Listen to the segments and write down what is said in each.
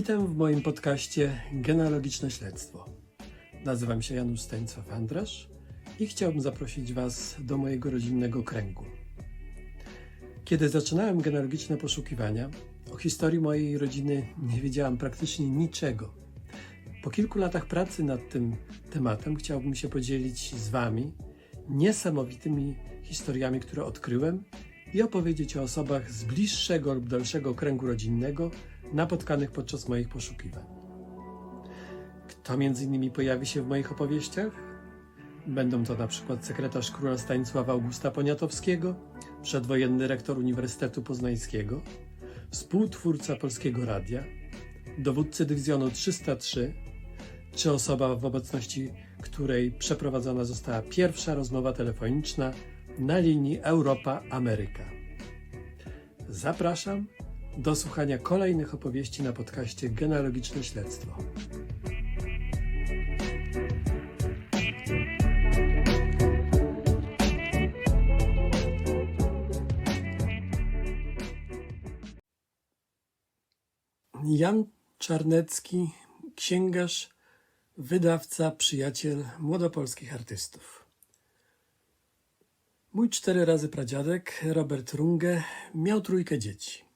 Witam w moim podcaście Genealogiczne Śledztwo. Nazywam się Janusz Stanisław Andrasz i chciałbym zaprosić Was do mojego rodzinnego kręgu. Kiedy zaczynałem genealogiczne poszukiwania, o historii mojej rodziny nie wiedziałam praktycznie niczego. Po kilku latach pracy nad tym tematem chciałbym się podzielić z Wami niesamowitymi historiami, które odkryłem i opowiedzieć o osobach z bliższego lub dalszego kręgu rodzinnego napotkanych podczas moich poszukiwań. Kto między innymi pojawi się w moich opowieściach? Będą to na przykład sekretarz króla Stanisława Augusta Poniatowskiego, przedwojenny rektor Uniwersytetu Poznańskiego, współtwórca Polskiego Radia, dowódcy dywizjonu 303, czy osoba w obecności której przeprowadzona została pierwsza rozmowa telefoniczna na linii Europa-Ameryka. Zapraszam do słuchania kolejnych opowieści na podcaście Genealogiczne Śledztwo. Jan Czarnecki, księgarz, wydawca, przyjaciel młodopolskich artystów. Mój cztery razy pradziadek, Robert Runge, miał trójkę dzieci.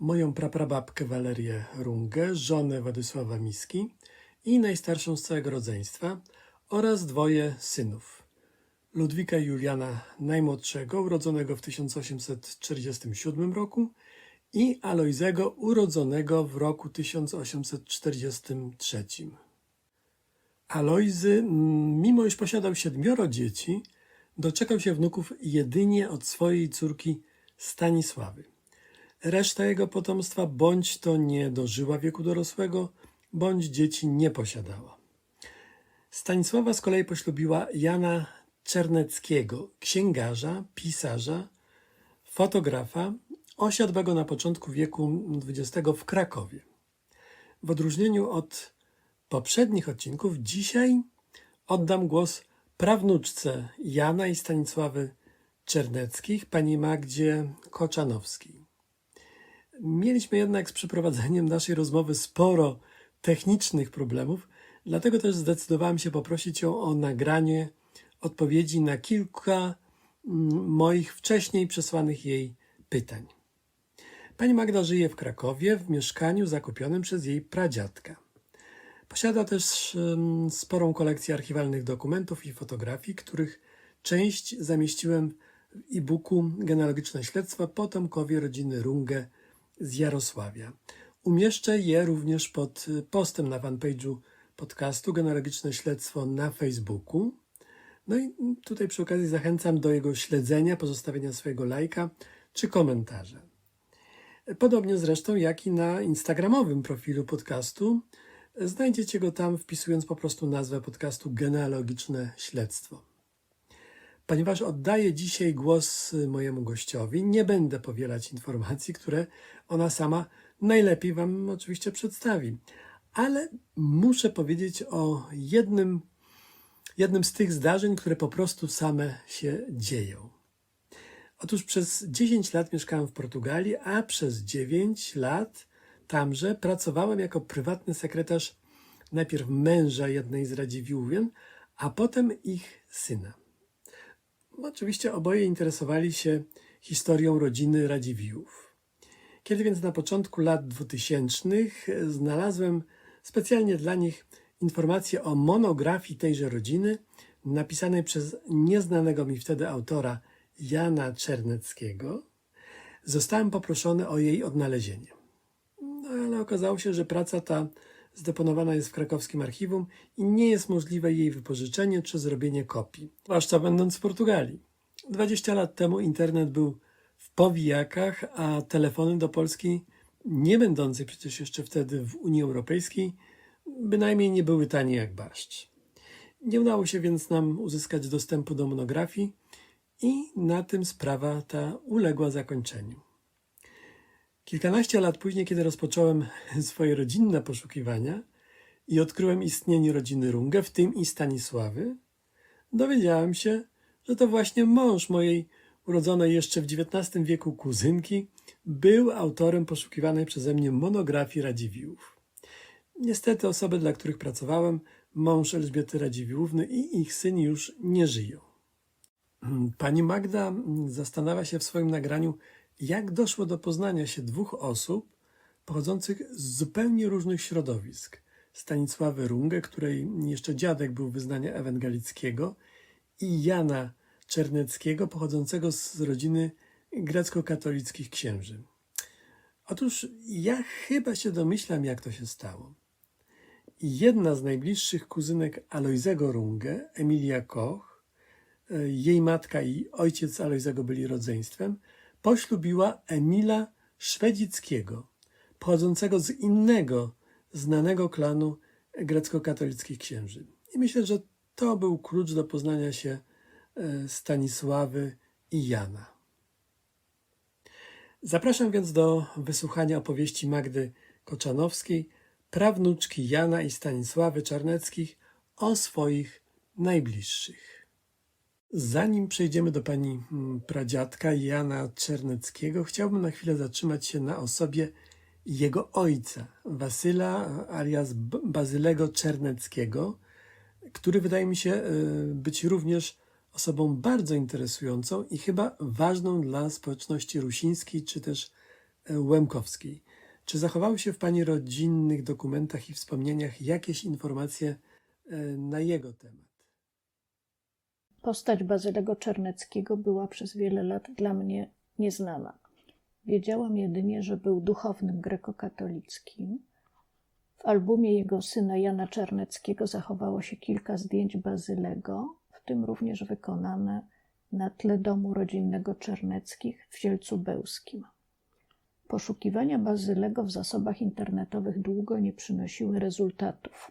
Moją praprababkę Walerię Runge, żonę Władysława Miski i najstarszą z całego rodzeństwa oraz dwoje synów. Ludwika Juliana najmłodszego, urodzonego w 1847 roku i Alojzego, urodzonego w roku 1843. Alojzy, mimo iż posiadał siedmioro dzieci, doczekał się wnuków jedynie od swojej córki Stanisławy. Reszta jego potomstwa bądź to nie dożyła wieku dorosłego, bądź dzieci nie posiadała. Stanisława z kolei poślubiła Jana Czerneckiego, księgarza, pisarza, fotografa, osiadłego na początku wieku XX w Krakowie. W odróżnieniu od poprzednich odcinków, dzisiaj oddam głos prawnuczce Jana i Stanisławy Czerneckich, pani Magdzie Koczanowskiej. Mieliśmy jednak z przeprowadzeniem naszej rozmowy sporo technicznych problemów, dlatego też zdecydowałem się poprosić ją o nagranie odpowiedzi na kilka mm, moich wcześniej przesłanych jej pytań. Pani Magda żyje w Krakowie w mieszkaniu zakupionym przez jej pradziadka. Posiada też sporą kolekcję archiwalnych dokumentów i fotografii, których część zamieściłem w e-booku Genealogiczne Śledztwa Potomkowie rodziny Runge z Jarosławia. Umieszczę je również pod y, postem na fanpage'u podcastu Genealogiczne Śledztwo na Facebooku. No i tutaj przy okazji zachęcam do jego śledzenia, pozostawienia swojego lajka czy komentarza. Podobnie zresztą jak i na instagramowym profilu podcastu. Znajdziecie go tam wpisując po prostu nazwę podcastu Genealogiczne Śledztwo. Ponieważ oddaję dzisiaj głos mojemu gościowi, nie będę powielać informacji, które ona sama najlepiej Wam oczywiście przedstawi. Ale muszę powiedzieć o jednym, jednym z tych zdarzeń, które po prostu same się dzieją. Otóż przez 10 lat mieszkałem w Portugalii, a przez 9 lat tamże pracowałem jako prywatny sekretarz najpierw męża jednej z Radziwiłłien, a potem ich syna. Oczywiście oboje interesowali się historią rodziny Radziwiłłów. Kiedy więc na początku lat 2000 znalazłem specjalnie dla nich informacje o monografii tejże rodziny, napisanej przez nieznanego mi wtedy autora Jana Czerneckiego, zostałem poproszony o jej odnalezienie. No ale okazało się, że praca ta zdeponowana jest w krakowskim archiwum i nie jest możliwe jej wypożyczenie czy zrobienie kopii, zwłaszcza będąc w Portugalii. 20 lat temu internet był w powijakach, a telefony do Polski, nie będącej przecież jeszcze wtedy w Unii Europejskiej, bynajmniej nie były tanie jak barszcz. Nie udało się więc nam uzyskać dostępu do monografii i na tym sprawa ta uległa zakończeniu. Kilkanaście lat później, kiedy rozpocząłem swoje rodzinne poszukiwania i odkryłem istnienie rodziny Runge, w tym i Stanisławy, dowiedziałem się, że to właśnie mąż mojej urodzonej jeszcze w XIX wieku kuzynki, był autorem poszukiwanej przeze mnie monografii Radziwiłłów. Niestety osoby, dla których pracowałem, mąż Elżbiety Radziwiłłówny i ich syn już nie żyją. Pani Magda zastanawia się w swoim nagraniu, jak doszło do poznania się dwóch osób pochodzących z zupełnie różnych środowisk. Stanisławy Rungę, której jeszcze dziadek był wyznania ewangelickiego i Jana Czerneckiego, pochodzącego z rodziny grecko-katolickich księży. Otóż ja chyba się domyślam, jak to się stało. Jedna z najbliższych kuzynek Alojzego Runge, Emilia Koch, e, jej matka i ojciec Alojzego byli rodzeństwem, poślubiła Emila Szwedzickiego, pochodzącego z innego znanego klanu grecko-katolickich księży. I myślę, że to był klucz do poznania się e, Stanisławy i Jana. Zapraszam więc do wysłuchania opowieści Magdy Koczanowskiej, prawnuczki Jana i Stanisławy Czarneckich o swoich najbliższych. Zanim przejdziemy do pani mm, pradziadka Jana Czerneckiego, chciałbym na chwilę zatrzymać się na osobie jego ojca, Wasyla alias Bazylego Czerneckiego, który wydaje mi się e, być również osobą bardzo interesującą i chyba ważną dla społeczności rusińskiej czy też e, łemkowskiej. Czy zachowały się w Pani rodzinnych dokumentach i wspomnieniach jakieś informacje e, na jego temat? Postać Bazylego Czerneckiego była przez wiele lat dla mnie nieznana. Wiedziałam jedynie, że był duchownym grekokatolickim. W albumie jego syna Jana Czerneckiego zachowało się kilka zdjęć Bazylego, w tym również wykonane na tle domu rodzinnego Czerneckich w Zielcu Bełskim. Poszukiwania Bazylego w zasobach internetowych długo nie przynosiły rezultatów.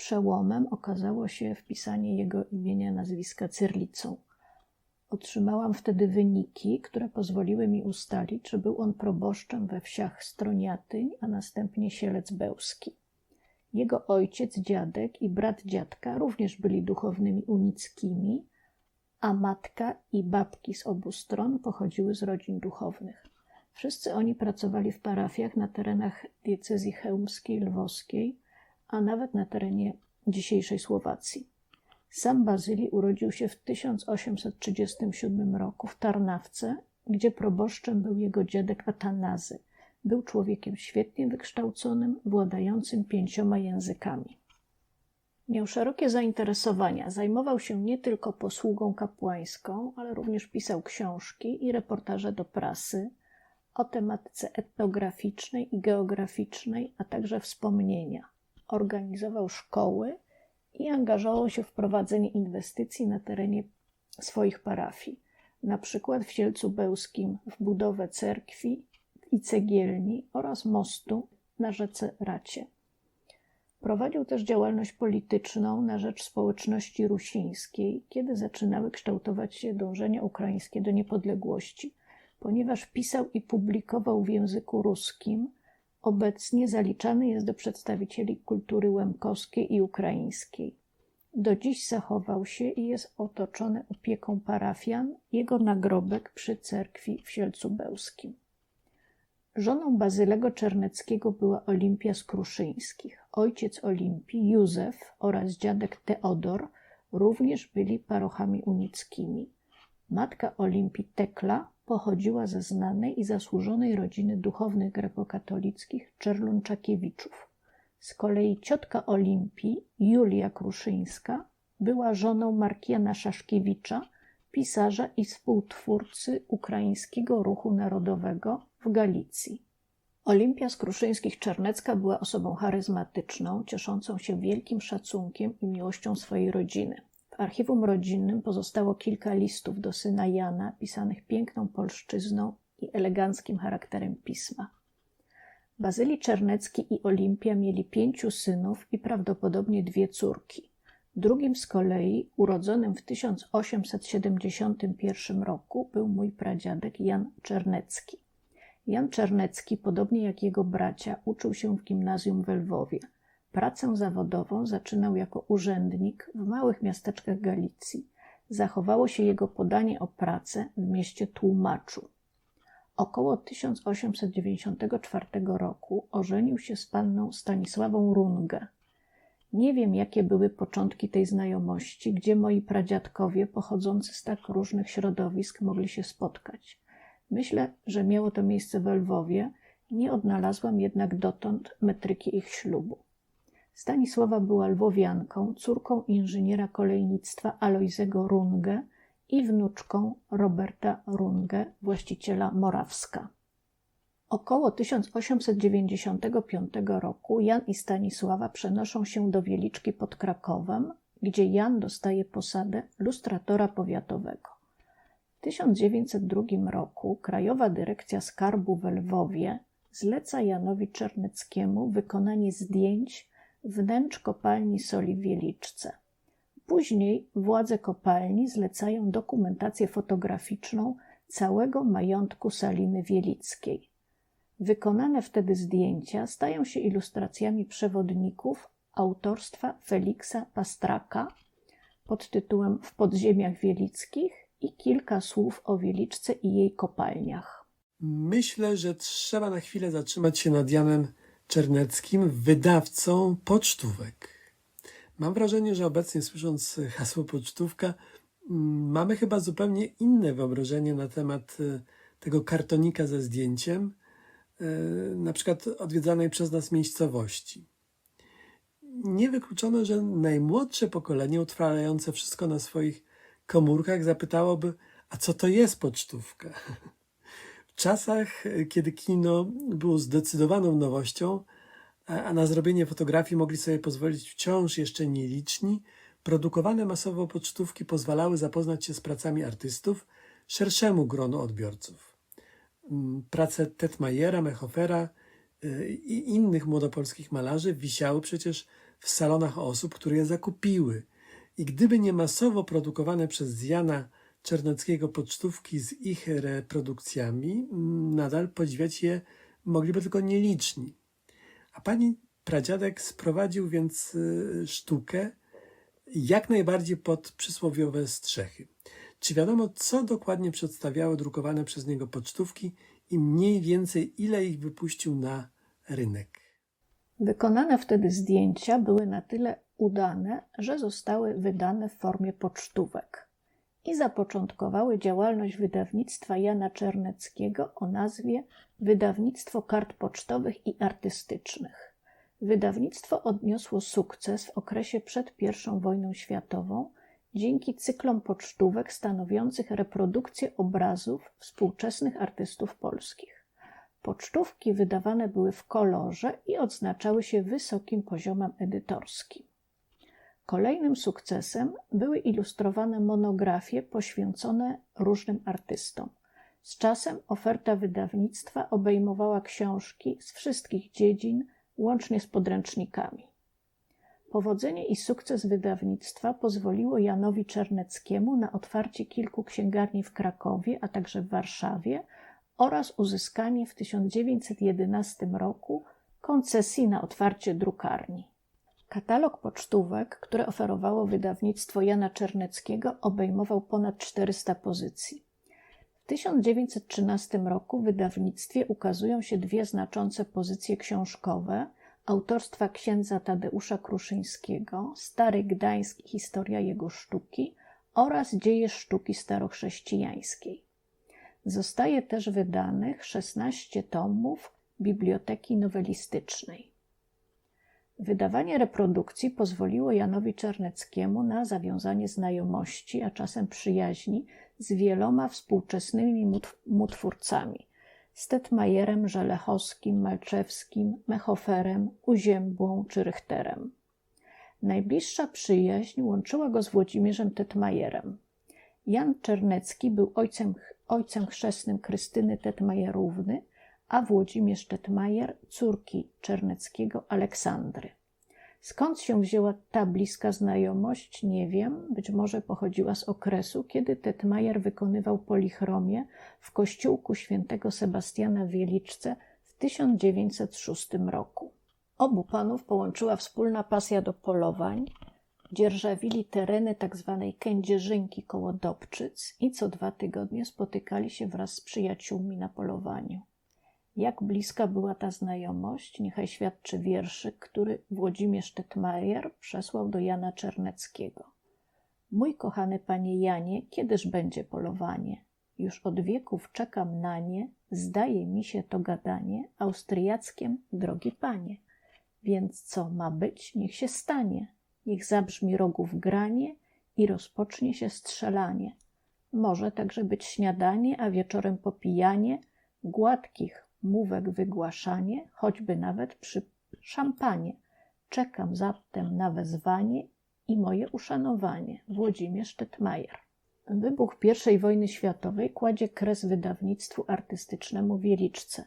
Przełomem okazało się wpisanie jego imienia nazwiska cyrlicą – Otrzymałam wtedy wyniki, które pozwoliły mi ustalić, że był on proboszczem we wsiach Stroniatyń, a następnie Sielec Bełski. Jego ojciec, dziadek i brat dziadka również byli duchownymi unickimi, a matka i babki z obu stron pochodziły z rodzin duchownych. Wszyscy oni pracowali w parafiach na terenach diecezji chełmskiej, lwowskiej, a nawet na terenie dzisiejszej Słowacji. Sam Bazylii urodził się w 1837 roku w Tarnawce, gdzie proboszczem był jego dziadek Atanazy. Był człowiekiem świetnie wykształconym, władającym pięcioma językami. Miał szerokie zainteresowania. Zajmował się nie tylko posługą kapłańską, ale również pisał książki i reportaże do prasy o tematyce etnograficznej i geograficznej, a także wspomnienia. Organizował szkoły i angażował się w prowadzenie inwestycji na terenie swoich parafii, na przykład w Sielcu Bełskim w budowę cerkwi i cegielni oraz mostu na rzece Racie. Prowadził też działalność polityczną na rzecz społeczności rusińskiej, kiedy zaczynały kształtować się dążenia ukraińskie do niepodległości. Ponieważ pisał i publikował w języku ruskim, Obecnie zaliczany jest do przedstawicieli kultury łemkowskiej i ukraińskiej. Do dziś zachował się i jest otoczony opieką parafian jego nagrobek przy cerkwi w Sielcu Bełskim. Żoną Bazylego Czerneckiego była Olimpia z Kruszyńskich. Ojciec Olimpii, Józef oraz dziadek Teodor również byli parochami unickimi. Matka Olimpii Tekla pochodziła ze znanej i zasłużonej rodziny duchownych grekokatolickich Czerluncakiewiczów. Z kolei ciotka Olimpii, Julia Kruszyńska, była żoną Markiana Szaszkiewicza, pisarza i współtwórcy ukraińskiego ruchu narodowego w Galicji. Olimpia z Kruszyńskich Czernecka była osobą charyzmatyczną, cieszącą się wielkim szacunkiem i miłością swojej rodziny archiwum rodzinnym pozostało kilka listów do syna Jana, pisanych piękną polszczyzną i eleganckim charakterem pisma. Bazylii Czernecki i Olimpia mieli pięciu synów i prawdopodobnie dwie córki. Drugim z kolei, urodzonym w 1871 roku, był mój pradziadek Jan Czernecki. Jan Czernecki, podobnie jak jego bracia, uczył się w gimnazjum w Lwowie – Pracę zawodową zaczynał jako urzędnik w małych miasteczkach Galicji. zachowało się jego podanie o pracę w mieście Tłumaczu. Około 1894 roku ożenił się z panną Stanisławą Rungę. Nie wiem, jakie były początki tej znajomości, gdzie moi pradziadkowie pochodzący z tak różnych środowisk mogli się spotkać. Myślę, że miało to miejsce we Lwowie, nie odnalazłam jednak dotąd metryki ich ślubu. Stanisława była lwowianką, córką inżyniera kolejnictwa Alojzego Runge i wnuczką Roberta Runge, właściciela Morawska. Około 1895 roku Jan i Stanisława przenoszą się do Wieliczki pod Krakowem, gdzie Jan dostaje posadę lustratora powiatowego. W 1902 roku Krajowa Dyrekcja Skarbu w Lwowie zleca Janowi Czerneckiemu wykonanie zdjęć wnętrz kopalni soli w Wieliczce. Później władze kopalni zlecają dokumentację fotograficzną całego majątku Saliny Wielickiej. Wykonane wtedy zdjęcia stają się ilustracjami przewodników autorstwa Feliksa Pastraka pod tytułem W podziemiach wielickich i kilka słów o Wieliczce i jej kopalniach. Myślę, że trzeba na chwilę zatrzymać się nad Janem Czerneckim, wydawcą pocztówek. Mam wrażenie, że obecnie słysząc hasło pocztówka, mm, mamy chyba zupełnie inne wyobrażenie na temat e, tego kartonika ze zdjęciem, e, na przykład odwiedzanej przez nas miejscowości. Niewykluczone, że najmłodsze pokolenie utrwalające wszystko na swoich komórkach zapytałoby, a co to jest pocztówka? Czasach, kiedy kino było zdecydowaną nowością, a a na zrobienie fotografii mogli sobie pozwolić wciąż jeszcze nieliczni, produkowane masowo pocztówki pozwalały zapoznać się z pracami artystów szerszemu gronu odbiorców. Mm, Prace Tetmajera, Mechofera y, i innych młodopolskich malarzy wisiały przecież w salonach osób, które je zakupiły. I gdyby nie masowo produkowane przez Jana Czerneckiego pocztówki z ich reprodukcjami, mm, nadal podziwiać je mogliby tylko nieliczni. A pani pradziadek sprowadził więc y, sztukę jak najbardziej pod przysłowiowe strzechy. Czy wiadomo, co dokładnie przedstawiały drukowane przez niego pocztówki i mniej więcej ile ich wypuścił na rynek? Wykonane wtedy zdjęcia były na tyle udane, że zostały wydane w formie pocztówek i zapoczątkowały działalność wydawnictwa Jana Czerneckiego o nazwie Wydawnictwo Kart Pocztowych i Artystycznych. Wydawnictwo odniosło sukces w okresie przed I wojną światową dzięki cyklom pocztówek stanowiących reprodukcję obrazów współczesnych artystów polskich. Pocztówki wydawane były w kolorze i odznaczały się wysokim poziomem edytorskim. Kolejnym sukcesem były ilustrowane monografie poświęcone różnym artystom. Z czasem oferta wydawnictwa obejmowała książki z wszystkich dziedzin, łącznie z podręcznikami. Powodzenie i sukces wydawnictwa pozwoliło Janowi Czerneckiemu na otwarcie kilku księgarni w Krakowie, a także w Warszawie oraz uzyskanie w 1911 roku koncesji na otwarcie drukarni. Katalog pocztówek, które oferowało wydawnictwo Jana Czerneckiego, obejmował ponad 400 pozycji. W 1913 roku w wydawnictwie ukazują się dwie znaczące pozycje książkowe autorstwa księdza Tadeusza Kruszyńskiego, Stary Gdańsk historia jego sztuki oraz dzieje sztuki starochrześcijańskiej. Zostaje też wydanych 16 tomów Biblioteki Nowelistycznej. Wydawanie reprodukcji pozwoliło Janowi Czerneckiemu na zawiązanie znajomości, a czasem przyjaźni z wieloma współczesnymi mu- mu twórcami Stetmajerem, Żelechowskim, Malczewskim, Mechoferem, Uziębłą czy Richterem. Najbliższa przyjaźń łączyła go z Włodzimierzem Tetmajerem. Jan Czernecki był ojcem, ojcem chrzestnym Krystyny Tetmajerówny, a Włodzimierz Tetmajer córki Czerneckiego Aleksandry. Skąd się wzięła ta bliska znajomość, nie wiem. Być może pochodziła z okresu, kiedy Tetmajer wykonywał polichromię w kościółku świętego Sebastiana w Wieliczce w 1906 roku. Obu panów połączyła wspólna pasja do polowań dzierżawili tereny tzw. Kędzierzynki koło Dobczyc i co dwa tygodnie spotykali się wraz z przyjaciółmi na polowaniu. Jak bliska była ta znajomość, niechaj świadczy wierszyk, który Włodzimierz Tetmajer przesłał do Jana Czerneckiego. Mój kochany panie Janie, kiedyż będzie polowanie? Już od wieków czekam na nie, zdaje mi się to gadanie, austriackiem, drogi panie. Więc co ma być, niech się stanie, niech zabrzmi rogów granie i rozpocznie się strzelanie. Może także być śniadanie, a wieczorem popijanie gładkich mówek wygłaszanie, choćby nawet przy szampanie. Czekam zatem na wezwanie i moje uszanowanie. Włodzimierz Tetmajer. Wybuch I wojny światowej kładzie kres wydawnictwu artystycznemu Wieliczce.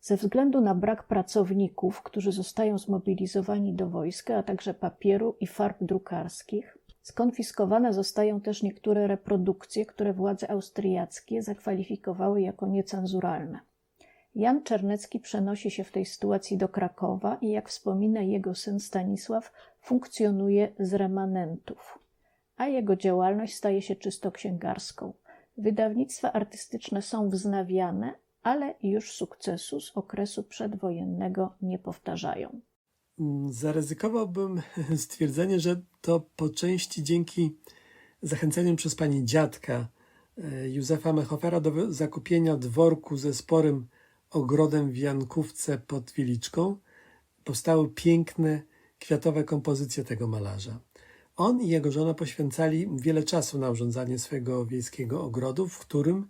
Ze względu na brak pracowników, którzy zostają zmobilizowani do wojska, a także papieru i farb drukarskich, skonfiskowane zostają też niektóre reprodukcje, które władze austriackie zakwalifikowały jako niecenzuralne. Jan Czernecki przenosi się w tej sytuacji do Krakowa i, jak wspomina jego syn Stanisław, funkcjonuje z remanentów, a jego działalność staje się czysto księgarską. Wydawnictwa artystyczne są wznawiane, ale już sukcesu z okresu przedwojennego nie powtarzają. Zaryzykowałbym stwierdzenie, że to po części dzięki zachęceniu przez pani dziadka e, Józefa Mechofera do zakupienia dworku ze sporym ogrodem w Jankówce pod Wieliczką powstały piękne, kwiatowe kompozycje tego malarza. On i jego żona poświęcali wiele czasu na urządzanie swojego wiejskiego ogrodu, w którym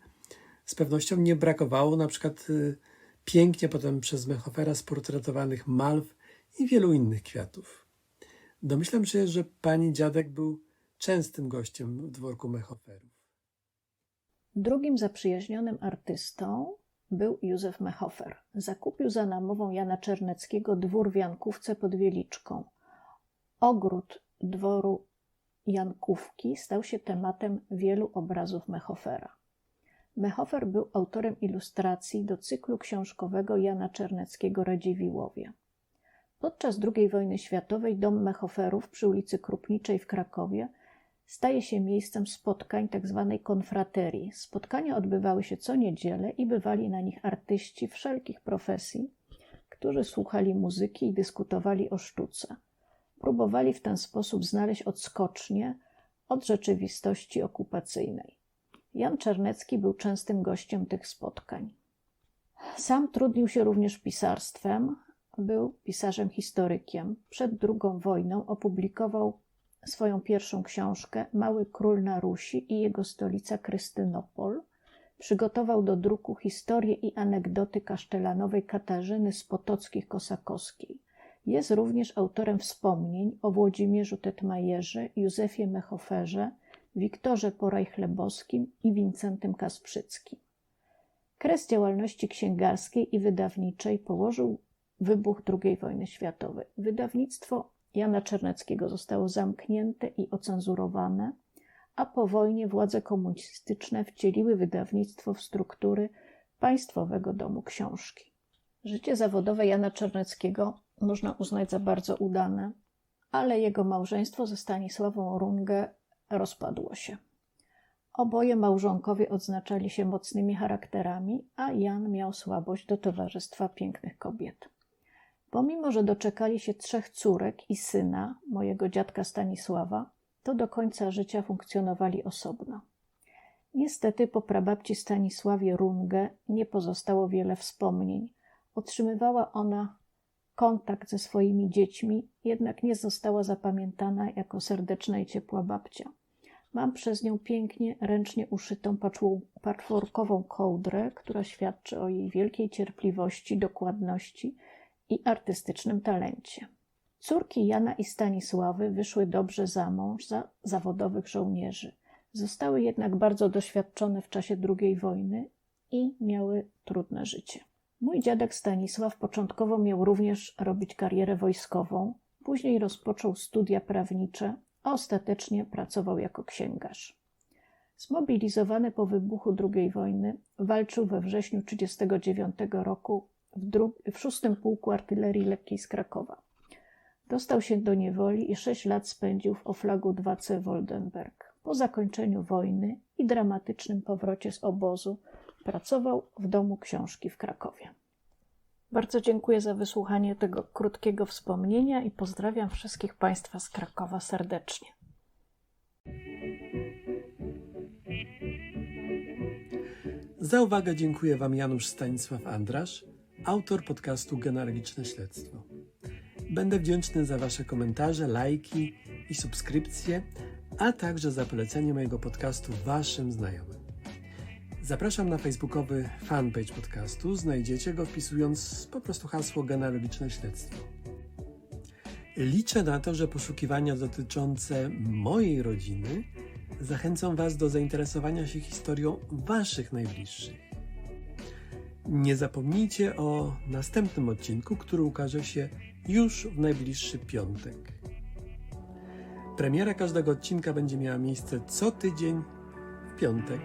z pewnością nie brakowało na przykład y, pięknie potem przez Mechofera sportretowanych malw i wielu innych kwiatów. Domyślam się, że pani dziadek był częstym gościem w dworku Mechoferów. Drugim zaprzyjaźnionym artystą był Józef Mechofer. Zakupił za namową Jana Czerneckiego dwór w Jankówce pod Wieliczką. Ogród dworu Jankówki stał się tematem wielu obrazów Mechofera. Mechofer był autorem ilustracji do cyklu książkowego Jana Czerneckiego Radziwiłowie. Podczas II wojny światowej dom Mechoferów przy ulicy Krupniczej w Krakowie staje się miejscem spotkań tzw. konfraterii. Spotkania odbywały się co niedzielę i bywali na nich artyści wszelkich profesji, którzy słuchali muzyki i dyskutowali o sztuce. Próbowali w ten sposób znaleźć odskocznie od rzeczywistości okupacyjnej. Jan Czernecki był częstym gościem tych spotkań. Sam trudnił się również pisarstwem, był pisarzem historykiem. Przed II wojną opublikował swoją pierwszą książkę Mały Król na Rusi i jego stolica Krystynopol. Przygotował do druku historię i anegdoty kasztelanowej Katarzyny z Potockich Kosakowskiej. Jest również autorem wspomnień o Włodzimierzu Tetmajerze, Józefie Mechoferze, Wiktorze Poraj-Chlebowskim i Wincentym Kasprzyckim. Kres działalności księgarskiej i wydawniczej położył wybuch II wojny światowej. Wydawnictwo Jana Czerneckiego zostało zamknięte i ocenzurowane, a po wojnie władze komunistyczne wcieliły wydawnictwo w struktury Państwowego Domu Książki. Życie zawodowe Jana Czerneckiego można uznać za bardzo udane, ale jego małżeństwo ze Stanisławą Runge rozpadło się. Oboje małżonkowie odznaczali się mocnymi charakterami, a Jan miał słabość do towarzystwa pięknych kobiet. Pomimo, że doczekali się trzech córek i syna, mojego dziadka Stanisława, to do końca życia funkcjonowali osobno. Niestety po prababci Stanisławie Runge nie pozostało wiele wspomnień. Otrzymywała ona kontakt ze swoimi dziećmi, jednak nie została zapamiętana jako serdeczna i ciepła babcia. Mam przez nią pięknie, ręcznie uszytą patchworkową kołdrę, która świadczy o jej wielkiej cierpliwości, dokładności i artystycznym talencie. Córki Jana i Stanisławy wyszły dobrze za mąż za zawodowych żołnierzy. Zostały jednak bardzo doświadczone w czasie II wojny i miały trudne życie. Mój dziadek Stanisław początkowo miał również robić karierę wojskową, później rozpoczął studia prawnicze, a ostatecznie pracował jako księgarz. Zmobilizowany po wybuchu II wojny, walczył we wrześniu 1939 roku w, w szóstym pułku artylerii lekkiej z Krakowa. Dostał się do niewoli i sześć lat spędził w Oflagu 2C Woldenberg. Po zakończeniu wojny i dramatycznym powrocie z obozu pracował w Domu Książki w Krakowie. Bardzo dziękuję za wysłuchanie tego krótkiego wspomnienia i pozdrawiam wszystkich Państwa z Krakowa serdecznie. Za uwagę dziękuję Wam Janusz Stanisław Andrasz, autor podcastu Genealogiczne Śledztwo. Będę wdzięczny za Wasze komentarze, lajki i subskrypcje, a także za polecenie mojego podcastu Waszym znajomym. Zapraszam na facebookowy fanpage podcastu. Znajdziecie go wpisując po prostu hasło Genealogiczne Śledztwo. Liczę na to, że poszukiwania dotyczące mojej rodziny zachęcą Was do zainteresowania się historią Waszych najbliższych. Nie zapomnijcie o następnym odcinku, który ukaże się już w najbliższy piątek. Premiera każdego odcinka będzie miała miejsce co tydzień w piątek.